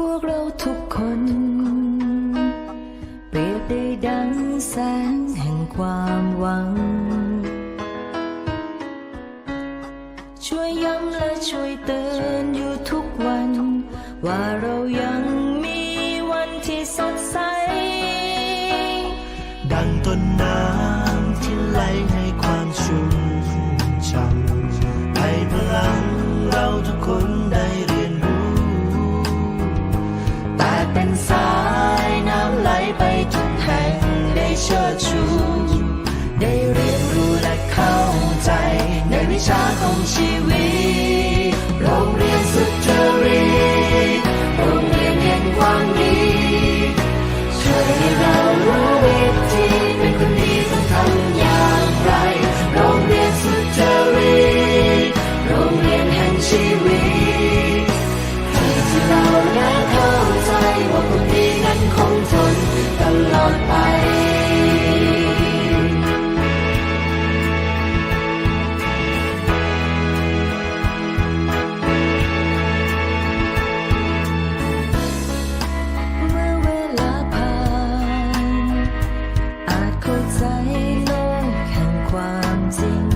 พวกเราทุกคน เปรียบได้ดังแสงแห่งความหวัง ช่วยย้ำและช่วยเตือนอยู่ทุกวัน ว่าเรายังมีวันที่สดใส ดังต้นไม้ เชิดชูได้เรียนรู้และเข้าใจในวิชาของชีวิต 情